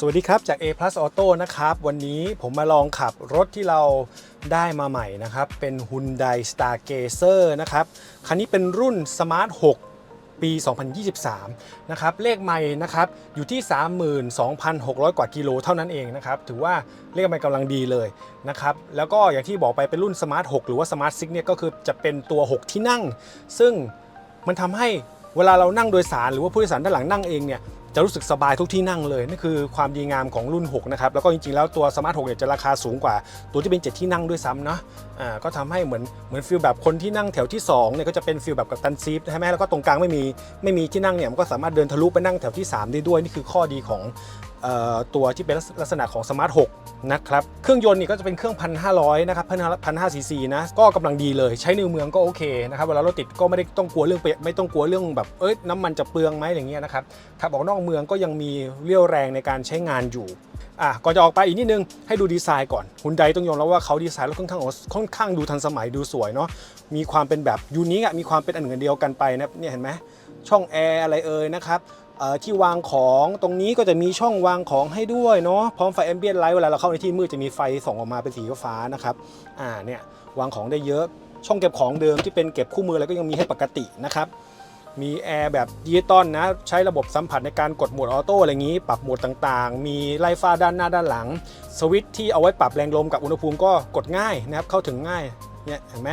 สวัสดีครับ จาก A Plus Auto นะครับ วันนี้ผมมาลองขับรถที่เราได้มาใหม่นะครับ เป็น Hyundai Stargazer นะครับ คันนี้เป็นรุ่น Smart 6 ปี 2023 นะครับ เลขไม่นะครับ อยู่ที่ 32,600 กว่ากิโลเท่านั้นเองนะครับ ถือว่าเลขไม่กำลังดีเลยนะครับ แล้วก็อย่างที่บอกไปเป็นรุ่น Smart 6 หรือว่า Smart 6เนี่ยก็คือจะเป็นตัว 6 ที่นั่ง ซึ่งมันทำให้เวลาเรานั่งโดยสารหรือว่าผู้โดยสารด้านหลังนั่งเองเนี่ย จะรู้สึกสบายทุกที่นั่งเลยนั่นคือความดีงามของรุ่น 6 นะครับ แล้วก็จริงๆ แล้วตัวสมาร์ท6เนี่ยจะราคาสูงกว่า ตัวที่เป็น 7 ที่นั่งด้วยซ้ำเนาะอ่าก็ทำให้เหมือนเหมือนฟิลแบบคนที่นั่งแถวที่2เนี่ยก็จะเป็นฟิลแบบกับตันซีฟใช่ไหมแล้วก็ตรงกลางไม่มีไม่มีที่นั่งเนี่ยมันก็สามารถเดินทะลุไปนั่งแถวที่ 3 ได้ด้วยนี่คือข้อดีของ ตัวที่เป็นลักษณะของสมาร์ท6นะครับ เครื่องยนต์นี่ก็จะเป็นเครื่อง 1,500 นะครับ 1,500ซีซีนะ ก็กำลังดีเลย ใช้ในเมืองก็โอเคนะครับ เวลารถติดก็ไม่ได้ต้องกลัวเรื่องเปไม่ต้องกลัวเรื่องแบบ เอ้ยน้ำมันจะเปลืองไหมอย่างเงี้ยนะครับ ขับออกนอกเมืองก็ยังมีเรี่ยวแรงในการใช้งานอยู่ อะ ก่อนจะออกไปอีกนิดนึง ให้ดูดีไซน์ก่อนฮุนไดต้องยอมรับว่าเขาดีไซน์รถค่อนข้างค่อนข้างดูทันสมัยดูสวยเนาะ มีความเป็นแบบยูนิคอะมีความเป็นอันหนึ่งอันเดียวกันไปนะ เนี่ยเห็นไหม ช่องแอร์อะไรเอ่ยนะครับที่วางของตรงนี้ก็จะมีช่องวางของให้ด้วยเนาะพร้อมไฟแอมเบียนไลท์เวลาเราเข้าในที่มืดจะมีไฟส่องออกมาเป็นสีฟ้านะครับอ่าเนี่ยวางของได้เยอะช่องเก็บของเดิมที่เป็นเก็บคู่มืออะไรก็ยังมีให้ปกตินะครับมีแอร์แบบดิจิตอลนะใช้ระบบสัมผัสในการกดโหมดออโต้อะไรอย่างนี้ ปรับโหมดต่างๆ มีไล่ฟ้าด้านหน้าด้านหลัง สวิตช์ที่เอาไว้ปรับแรงลมกับอุณหภูมิก็กดง่ายนะครับเข้าถึงง่ายเนี่ยเห็นไหม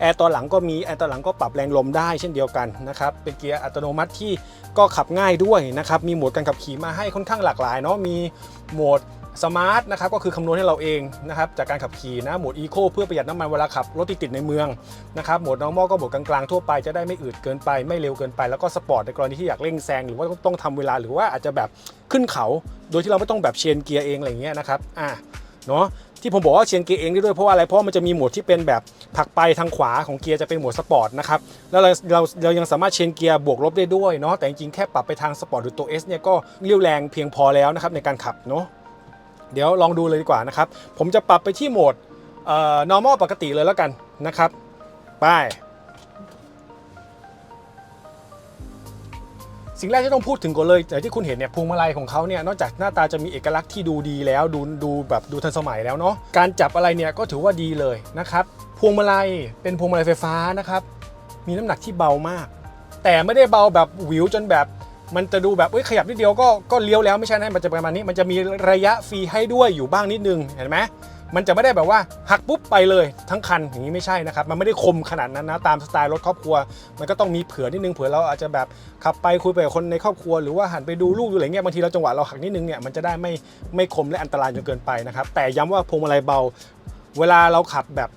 แอร์ตอนหลังก็มีแอร์ตอนหลังก็ปรับแรงลมได้เช่นเดียวกันนะครับเป็นเกียร์อัตโนมัติที่ก็ขับง่ายด้วยนะครับมีโหมดการขับขี่มาให้ค่อนข้างหลากหลายเนาะมีโหมดสมาร์ทนะครับก็คือคำนวณให้เราเองนะครับจากการขับขี่นะโหมดอีโคเพื่อประหยัดน้ำมันเวลาขับรถติดในเมืองนะครับโหมด normal ก็โหมดกลางๆทั่วไปจะได้ไม่อืดเกินไปไม่เร็วเกินไป แล้วก็สปอร์ตในกรณีที่อยากเร่งแซงหรือว่าต้องทำเวลาหรือว่าอาจจะแบบขึ้นเขา โดยที่เราไม่ต้องแบบเชนเกียร์เองอะไรเงี้ยนะครับอะเนาะ ที่ผมบอกว่าเชนเกียร์เองได้ด้วยเพราะอะไรเพราะมันจะมีโหมดที่เป็นแบบผักไปทางขวาของเกียร์จะเป็นโหมดสปอร์ตนะครับแล้วเราเราเรายังสามารถเชนเกียร์บวกลบได้ด้วยเนาะแต่จริงๆแค่ปรับไปทางสปอร์ตหรือตัว S เนี่ยก็เรี่ยวแรงเพียงพอแล้วนะครับในการขับเนาะเดี๋ยวลองดูเลยดีกว่านะครับผมจะปรับไปที่โหมดเอ่อ normal ปกติเลยแล้วกันนะครับไป สิ่งแรกที่ต้องพูดถึงก่อนเลยอย่างที่คุณเห็นเนี่ยพวงมาลัยของเขาเนี่ยนอกจากหน้าตาจะมีเอกลักษณ์ที่ดูดีแล้วดูดูแบบดูทันสมัยแล้วเนาะการจับอะไรเนี่ยก็ถือว่าดีเลยนะครับพวงมาลัยเป็นพวงมาลัยไฟฟ้านะครับมีน้ำหนักที่เบามาก แต่ไม่ได้เบาแบบหวิวจนแบบ มันจะดูแบบเอ้ยขยับนิดเดียวก็ก็เลี้ยวแล้วไม่ใช่นะมันจะประมาณนี้ มันจะมีระยะฟรีให้ด้วยอยู่บ้างนิดนึงเห็นไหม มันจะไม่ได้แบบว่าหักปุ๊บไปเลยทั้งคันอย่างนี้ไม่ใช่นะครับ มันไม่ได้คมขนาดนั้นนะตามสไตล์รถครอบครัว มันก็ต้องมีเผื่อนิดนึงเผื่อเราอาจจะแบบขับไปคุยไปกับคนในครอบครัวหรือว่าหันไปดูลูกดูอะไรเงี้ยบางทีเราจังหวะเราหักนิดนึงเนี่ยมันจะได้ไม่ไม่คมและอันตรายจนเกินไปนะครับแต่ย้ำว่าพวงมาลัยเบา เวลาเราขับแบบ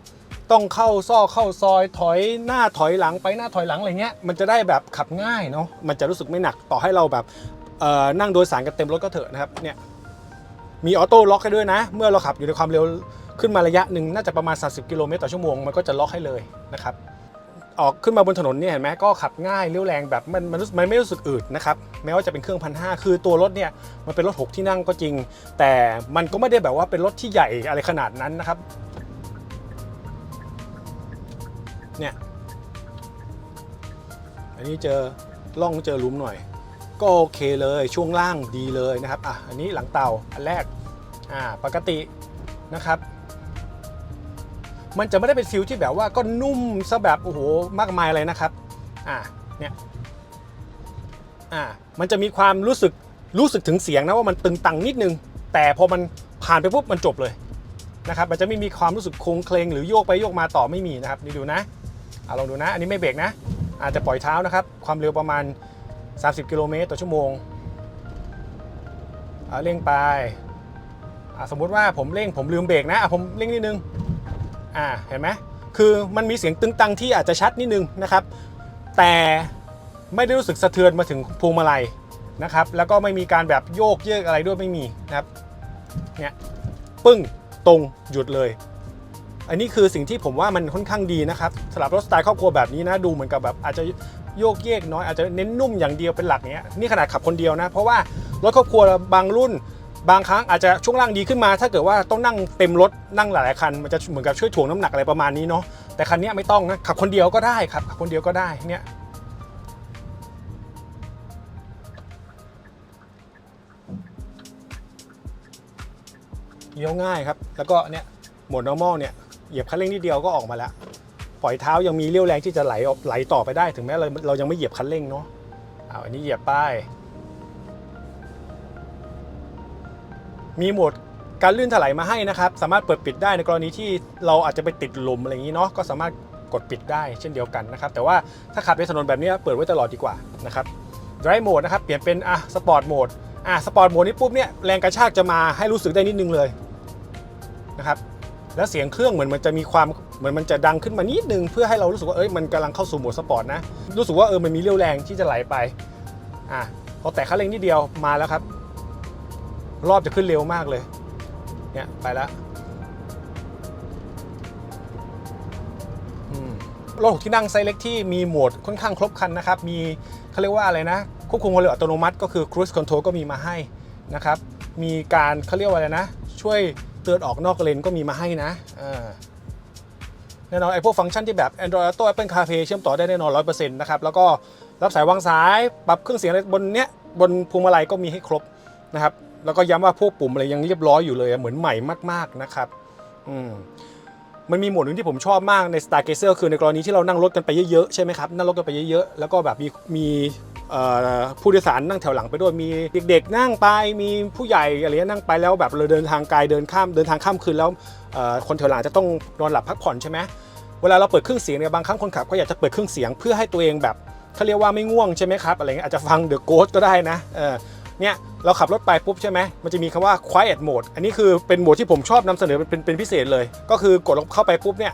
ต้องเข้าซอกเข้าซอยถอยหน้าถอยหลังไปหน้าถอยหลังอะไรเงี้ยมันจะได้แบบขับง่ายเนาะมันจะรู้สึกไม่หนักต่อให้เราแบบเออนั่งโดยสารกันเต็มรถก็เถอะนะครับเนี่ย มีออโต้ล็อกให้ด้วยนะ เมื่อเราขับอยู่ในความเร็วขึ้นมาระยะหนึ่งน่าจะประมาณ 30 กิโลเมตรต่อชั่วโมงมันก็จะล็อกให้เลยนะครับออกขึ้นมาบนถนนเนี่ยเห็นไหมก็ขับง่ายเลี้ยวแรงแบบมันมันมันไม่รู้สึกอืดนะครับแม้ว่าจะเป็นเครื่องพันห้าคือตัวรถเนี่ยมันเป็นรถ 6 ที่นั่งก็จริง แต่มันก็ไม่ได้แบบว่าเป็นรถที่ใหญ่อะไรขนาดนั้นนะครับเนี่ยอันนี้เจอล่องเจอลุมหน่อย ก็โอเคเลยช่วงล่างดีเลยนะครับอะอันนี้หลังเตาอันแรกอ่าปกตินะครับ มันจะไม่ได้เป็นฟิลที่แบบว่าก็นุ่มซะแบบโอ้โหมากมายอะไรนะครับอ่าเนี่ยอ่ามันจะมีความรู้สึกรู้สึกถึงเสียงนะว่ามันตึงตังนิดนึง แต่พอมันผ่านไปปุ๊บมันจบเลยนะครับมันจะไม่มีความรู้สึกโครงเคลงหรือโยกไปโยกมาต่อไม่มีนะครับนี่ดูนะอ่าลองดูนะ อันนี้ไม่เบรกนะอาจจะปล่อยเท้านะครับ ความเร็วประมาณ 30 กิโลเมตรต่อชั่วโมงเร่งไปสมมุติว่าผมเร่งผมลืมเบรกนะะผมเร่งนิดนึงอ่าเห็นไหมคือมันมีเสียงตึงตังที่อาจจะชัดนิดนึงนะครับ แต่ไม่ได้รู้สึกสะเทือนมาถึงพวงมาลัยนะครับ แล้วก็ไม่มีการแบบโยกเยกอะไรด้วยไม่มีนะครับเนี่ยปึ้งตรงหยุดเลย อันนี้คือสิ่งที่ผมว่ามันค่อนข้างดีนะครับสำหรับรถสไตล์ครอบครัวแบบนี้นะดูเหมือนกับแบบอาจจะโยกเยกน้อยอาจจะเน้นนุ่มอย่างเดียวเป็นหลักเนี้ยนี่ขนาดขับคนเดียวนะ เพราะว่ารถครอบครัวบางรุ่น บางครั้งอาจจะช่วงล่างดีขึ้นมา ถ้าเกิดว่าต้องนั่งเต็มรถนั่งหลายๆคันมันจะเหมือนกับช่วยถ่วงน้ำหนักอะไรประมาณนี้เนาะแต่คันนี้ไม่ต้องนะขับคนเดียวก็ได้ครับขับคนเดียวก็ได้เนี่ยเลี้ยวง่ายครับ แล้วก็เนี่ยโหมด normal เนี่ยเหยียบคันเร่งนิดเดียวก็ออกมาแล้ว ปล่อยเท้ายังมีเรี่ยวแรงที่จะไหลออกไหลต่อไปได้ถึงแม้เราเรายังไม่เหยียบคันเร่งเนาะเอาอันนี้เหยียบป้ายมีโหมดการลื่นถลายมาให้นะครับ สามารถเปิดปิดได้ในกรณีที่เราอาจจะไปติดหลุมอะไรอย่างนี้เนาะก็สามารถกดปิดได้เช่นเดียวกันนะครับ แต่ว่าถ้าขับในถนนแบบนี้เปิดไว้ตลอดดีกว่านะครับ Drive Mode นะครับเปลี่ยนเป็นอะสปอร์ตโหมดอะสปอร์ตโหมดนี้ปุ๊บเนี่ยแรงกระชากจะมาให้รู้สึกได้นิดนึงเลยนะครับ แล้วเสียงเครื่องเหมือนมันจะมีความเหมือนมันจะดังขึ้นมานิดนึง เพื่อให้เรารู้สึกว่าเอ้ยมันกำลังเข้าสู่โหมดสปอร์ตนะ รู้สึกว่าเออมันมีเรี่ยวแรงที่จะไหลไปอะพอแตะคันเร่งนิดเดียวมาแล้วครับ รอบจะขึ้นเร็วมากเลยเนี่ยไปแล้วรถหกที่นั่งไซส์เล็กที่มีโหมดค่อนข้างครบครันนะครับ มีเขาเรียกว่าอะไรนะ ควบคุมความเร็วอัตโนมัติก็คือ cruise control ก็มีมาให้นะครับ มีการเขาเรียกว่าอะไรนะ ช่วย เตือนออกนอกเลนก็มีมาให้นะแน่นอนไอ้พวกฟังก์ชันที่แบบ Android Auto Apple CarPlay เชื่อมต่อได้แน่นอน100%นะครับ แล้วก็รับสายวางสาย ปรับเครื่องเสียงอะไรบนเนี้ยบนพวงมาลัยก็มีให้ครบนะครับ แล้วก็ย้ำว่าพวกปุ่มอะไรยังเรียบร้อยอยู่เลยเหมือนใหม่มากๆนะครับอืมมันมีโหมดหนึ่งที่ผมชอบมากใน Star g a z e r คือในกรณีที่เรานั่งรถกันไปเยอะๆใช่ไหมครับนั่งรถกันไปเยอะๆแล้วก็แบบมีมี ผู้โดยสารนั่งแถวหลังไปด้วยมีเด็กๆ นั่งไปมีผู้ใหญ่อะไรนั่งไปแล้วแบบเราเดินทางไกลเดินข้ามเดินทางข้ามคืนแล้วคนแถวหลังจะต้องนอนหลับพักผ่อนใช่ไหมเวลาเราเปิดเครื่องเสียงเนี่ยบางครั้งคนขับก็อยากจะเปิดเครื่องเสียงเพื่อให้ตัวเองแบบเขาเรียกว่าไม่ง่วงใช่ไหมครับอะไรเงี้ยอาจจะฟัง The Ghost ก็ได้นะเออเนี่ยเราขับรถไปปุ๊บใช่ไหมมันจะมีคำว่า quiet mode อันนี้คือเป็นโหมดที่ผมชอบนำเสนอเป็นเป็นพิเศษเลย ก็คือกดลงเข้าไปปุ๊บเนี่ย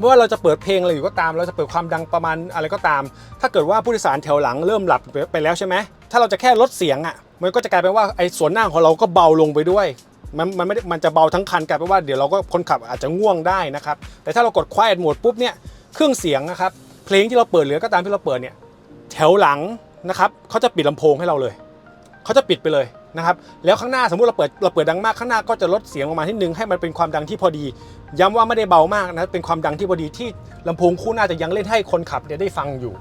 ไม่ว่าเราจะเปิดเพลงอะไรอยู่ก็ตาม เราจะเปิดความดังประมาณอะไรก็ตาม ถ้าเกิดว่าผู้โดยสารแถวหลังเริ่มหลับไปแล้วใช่ไหมถ้าเราจะแค่ลดเสียงอะมันก็จะกลายเป็นว่าไอ้ส่วนหน้าของเราก็เบาลงไปด้วยมันมันไม่ได้มันจะเบาทั้งคันกลายเป็นว่าเดี๋ยวเราก็คนขับอาจจะง่วงได้นะครับแต่ถ้าเรากด quiet mode ปุ๊บเนี่ยเครื่องเสียงนะครับเพลงที่เราเปิดหรือก็ตามที่เราเปิดเนี่ยแถวหลังนะครับเขาจะปิดลำโพงให้เราเลย เขาจะปิดไปเลยนะครับแล้วข้างหน้าสมมุติเราเปิดเราเปิดดังมากข้างหน้าก็จะลดเสียงลงมาที่หนึ่งให้มันเป็นความดังที่พอดี ย้ำว่าไม่ได้เบามากนะเป็นความดังที่พอดีที่ลำโพงคู่หน้าจะยังเล่นให้คนขับเนี่ยได้ฟังอยู่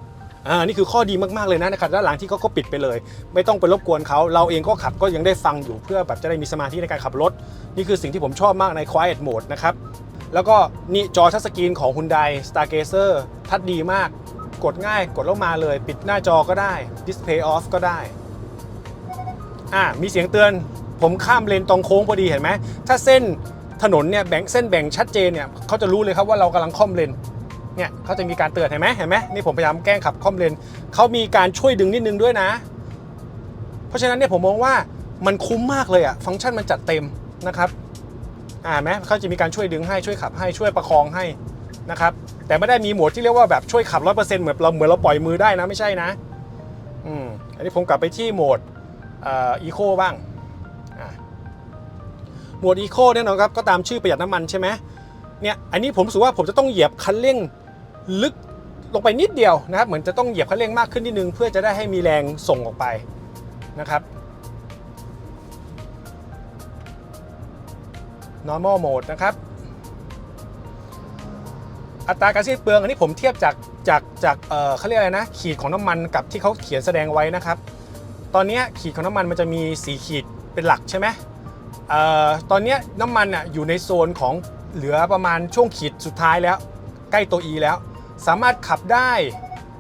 อ่านี่คือข้อดีมากๆเลยนะนะครับด้านหลังที่เขาก็ปิดไปเลย ไม่ต้องไปรบกวนเขาเราเองก็ขับก็ยังได้ฟังอยู่เพื่อแบบจะได้มีสมาธิในการขับรถ นี่คือสิ่งที่ผมชอบมากใน Quiet Mode นะครับแล้วก็นี่จอทัชสกรีนของ Hyundai Stargazer ทัดดีมาก กดง่ายกดแล้วมาเลย ปิดหน้าจอก็ได้ Display Off ก็ได้ อ่ามีเสียงเตือน ผมข้ามเลนตรงโค้งพอดีเห็นไหมถ้าเส้นถนนเนี่ยแบ่งเส้นแบ่งชัดเจนเนี่ยเขาจะรู้เลยครับว่าเรากำลังค่อมเลนเนี่ยเขาจะมีการเตือนเห็นไหมเห็นไหมนี่ผมพยายามแกล้งขับค่อมเลนเขามีการช่วยดึงนิดนึงด้วยนะ เพราะฉะนั้นเนี่ยผมมองว่ามันคุ้มมากเลยอะฟังก์ชันมันจัดเต็มนะครับอ่าไหมเขาจะมีการช่วยดึงให้ช่วยขับให้ช่วยประคองให้นะครับแต่ไม่ได้มีโหมดที่เรียกว่าแบบช่วยขับร้อยเปอร์เซ็นต์เหมือนเราเหมือนเราปล่อยมือได้นะไม่ใช่นะอืมอันนี้ผมกลับไปที่โหมด อีโคบ้างหมดอีโคแน่นอนครับก็ตามชื่อประหยัดน้ำมันใช่ไหมเนี่ยอันนี้ผมรู้สึกว่าผมจะต้องเหยียบคันเร่งลึกลงไปนิดเดียวนะครับ เหมือนจะต้องเหยียบคันเร่งมากขึ้นนิดนึง เพื่อจะได้ให้มีแรงส่งออกไปนะครับ normal mode นะครับ อัตราการสิ้นเปลืองอันนี้ผมเทียบจากจากจากเอ่อเขาเรียกอะไรนะ ขีดของน้ำมันกับที่เขาเขียนแสดงไว้นะครับ ตอนนี้ขีดของน้ำมันมันจะมี4ขีดเป็นหลักใช่ไหมออตอนนี้น้ำมันอะอยู่ในโซนของเหลือประมาณช่วงขีดสุดท้ายแล้ว ใกล้ตัว E แล้ว สามารถขับได้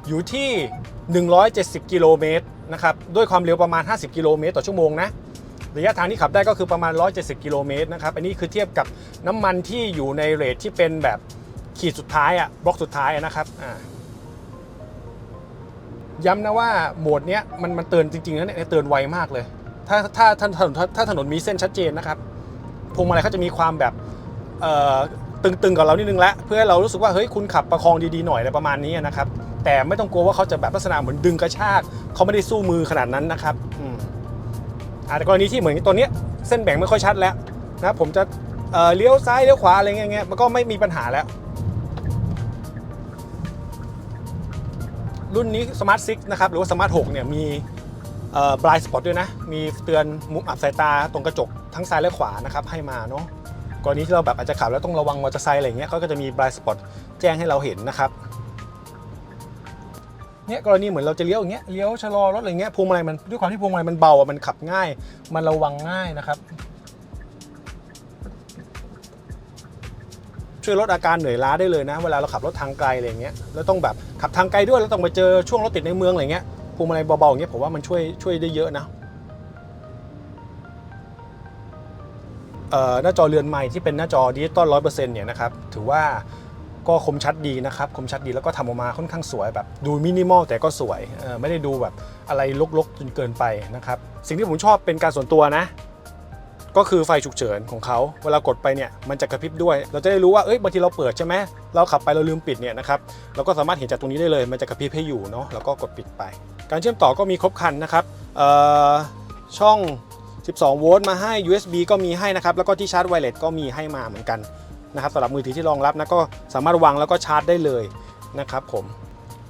อยู่ที่ 170 กิโลเมตรนะครับด้วยความเร็วประมาณ 50 กิโลเมตรต่อชั่วโมงนะระยะทางที่ขับได้ก็คือประมาณ 170 กิโลเมตรนะครับอันนี้คือเทียบกับน้ำมันที่อยู่ในเรทที่เป็นแบบขีดสุดท้ายอะบล็อกสุดท้ายนะครับอ่า ย้ำนะว่าโหมดเนี้ยมันมันเตือนจริงๆนะเนี่ยเตือนไวมากเลย ถ้าถ้าถนนถ้าถนนมีเส้นชัดเจนนะครับพวงมาลัยเขาจะมีความแบบตึงๆกับเรานิดนึงแล้วเพื่อให้เรารู้สึกว่าเฮ้ยคุณขับประคองดีๆหน่อยอะไรประมาณนี้นะครับ แต่ไม่ต้องกลัวว่าเขาจะแบบลักษณะเหมือนดึงกระชากเขาไม่ได้สู้มือขนาดนั้นนะครับอืมอาแต่กรณีที่เหมือนตัวเนี้ยเส้นแบ่งไม่ค่อยชัดแล้วนะผมจะเเลี้ยวซ้ายเลี้ยวขวาอะไรเงี้ยมันก็ไม่มีปัญหาแล้ว รุ่นนี้ Smart 6 นะครับ หรือว่า Smart 6 เนี่ย มีเอ่อ blind spot ด้วยนะ มีเตือนมุมอับสายตาตรงกระจกทั้งซ้ายและขวานะครับ ให้มาเนาะกรณีที่เราแบบอาจจะขับแล้วต้องระวังมอเตอร์ไซค์อะไรเงี้ยเขาก็จะมี blind spot แจ้งให้เราเห็นนะครับเนี่ยกรณีเหมือนเราจะเลี้ยวอย่างเงี้ยเลี้ยวชะลอรถอะไรเงี้ยพวงมาลัยมันด้วยความที่พวงมาลัยมันเบาอะมันขับง่าย มันระวังง่ายนะครับ ช่วยลดอาการเหนื่อยล้าได้เลยนะ เวลาเราขับรถทางไกลอะไรเงี้ยแล้วต้องแบบขับทางไกลด้วยแล้วต้องไปเจอช่วงรถติดในเมืองอะไรเงี้ยพวงมาลัยเบาๆอย่างเงี้ยผมว่ามันช่วยช่วยได้เยอะนะหน้าจอเรือนใหม่ที่เป็นหน้าจอดิจิตอลร้อยเปอร์เซ็นต์เนี่ยนะครับถือว่าก็คมชัดดีนะครับคมชัดดีแล้วก็ทำออกมาค่อนข้างสวยแบบดูมินิมอลแต่ก็สวยไม่ได้ดูแบบอะไรลกๆจนเกินไปนะครับสิ่งที่ผมชอบเป็นการส่วนตัวนะ ก็คือไฟฉุกเฉินของเขา เวลากดไปเนี่ยมันจะกระพริบด้วย เราจะได้รู้ว่าเอ้ยบางทีเราเปิดใช่ไหมเราขับไปเราลืมปิดเนี่ยนะครับเราก็สามารถเห็นจากตรงนี้ได้เลย มันจะกระพริบให้อยู่เนาะแล้วก็กดปิดไป การเชื่อมต่อก็มีครบครันนะครับเอ่อช่อง 12 โวลต์มาให้ USB ก็มีให้นะครับแล้วก็ที่ชาร์จไวเลสก็มีให้มาเหมือนกันนะครับสำหรับมือถือที่รองรับนะก็สามารถวางแล้วก็ชาร์จได้เลยนะครับผม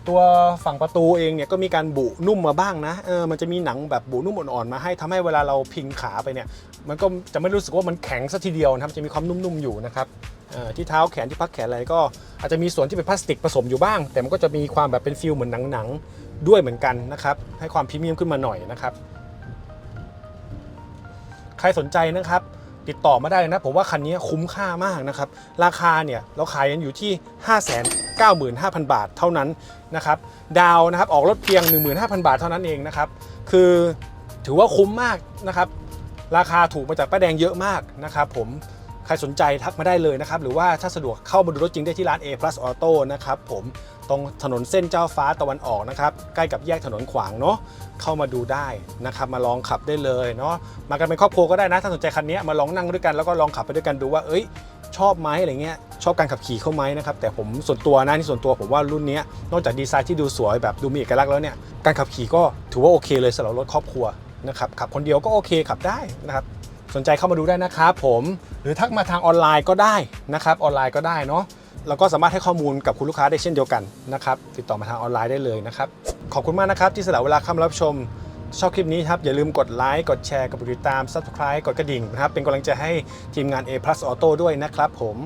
ตัวฝั่งประตูเองเนี่ยก็มีการบุนุ่มมาบ้างนะเออมันจะมีหนังแบบบุนุ่มอ่อนๆมาให้ทำให้เวลาเราพิงขาไปเนี่ย มันก็จะไม่รู้สึกว่ามันแข็งซะทีเดียวนะครับจะมีความนุ่มๆอยู่นะครับออที่เท้าแขนที่พักแขนอะไรก็อาจจะมีส่วนที่เป็นพลาสติกผสมอยู่บ้าง แต่มันก็จะมีความแบบเป็นฟิลเหมือนหนังๆด้วยเหมือนกันนะครับให้ความพรีเมียมขึ้นมาหน่อยนะครับ ใครสนใจนะครับ ติดต่อมาได้เลยนะ ผมว่าคันนี้คุ้มค่ามากนะครับ ราคาเนี่ยเราขายกันอยู่ที่ 595,000 บาทเท่านั้นนะครับ ดาวนะครับออกรถเพียง 15,000 บาทเท่านั้นเองนะครับ คือถือว่าคุ้มมากนะครับ ราคาถูกมาจากป้าแดงเยอะมากนะครับผม ครสนใจทักมาได้เลยนะครับ หรือว่าถ้าสะดวกเข้ามาดูรถจริงได้ที่ร้าน A Plus Auto นะครับผมตรงถนนเส้นเจ้าฟ้าตะวันออกนะครับ ใกล้กับแยกถนนขวางเนาะเข้ามาดูได้นะครับ มาลองขับได้เลยเนาะมากันเป็นครอบครัวก็ได้นะ ถ้าสนใจคันนี้มาลองนั่งด้วยกันแล้วก็ลองขับไปด้วยกันดูว่าเอ้ยชอบไหมอะไรเงี้ยชอบการขับขี่เข้าไหมนะครับแต่ผมส่วนตัวนะนี่ส่วนตัวผมว่ารุ่นนี้นอกจากดีไซน์ที่ดูสวยแบบดูมีเอกลักษณ์แล้วเนี่ยการขับขี่ก็ถือว่าโอเคเลยสำหรับรถครอบครัวนะครับขับคนเดียวก็โอเคขับได้นะครับ สนใจเข้ามาดูได้นะครับผม หรือทักมาทางออนไลน์ก็ได้นะครับ ออนไลน์ก็ได้เนาะเราก็สามารถให้ข้อมูลกับคุณลูกค้าได้เช่นเดียวกันนะครับ ติดต่อมาทางออนไลน์ได้เลยนะครับ ขอบคุณมากนะครับ ที่สละเวลาเข้ามารับชม ชอบคลิปนี้ครับ อย่าลืมกดไลค์กดแชร์กดติดตาม Subscribe กดกระดิ่งนะครับ เป็นกำลังใจให้ทีมงาน A Plus Auto ด้วยนะครับผม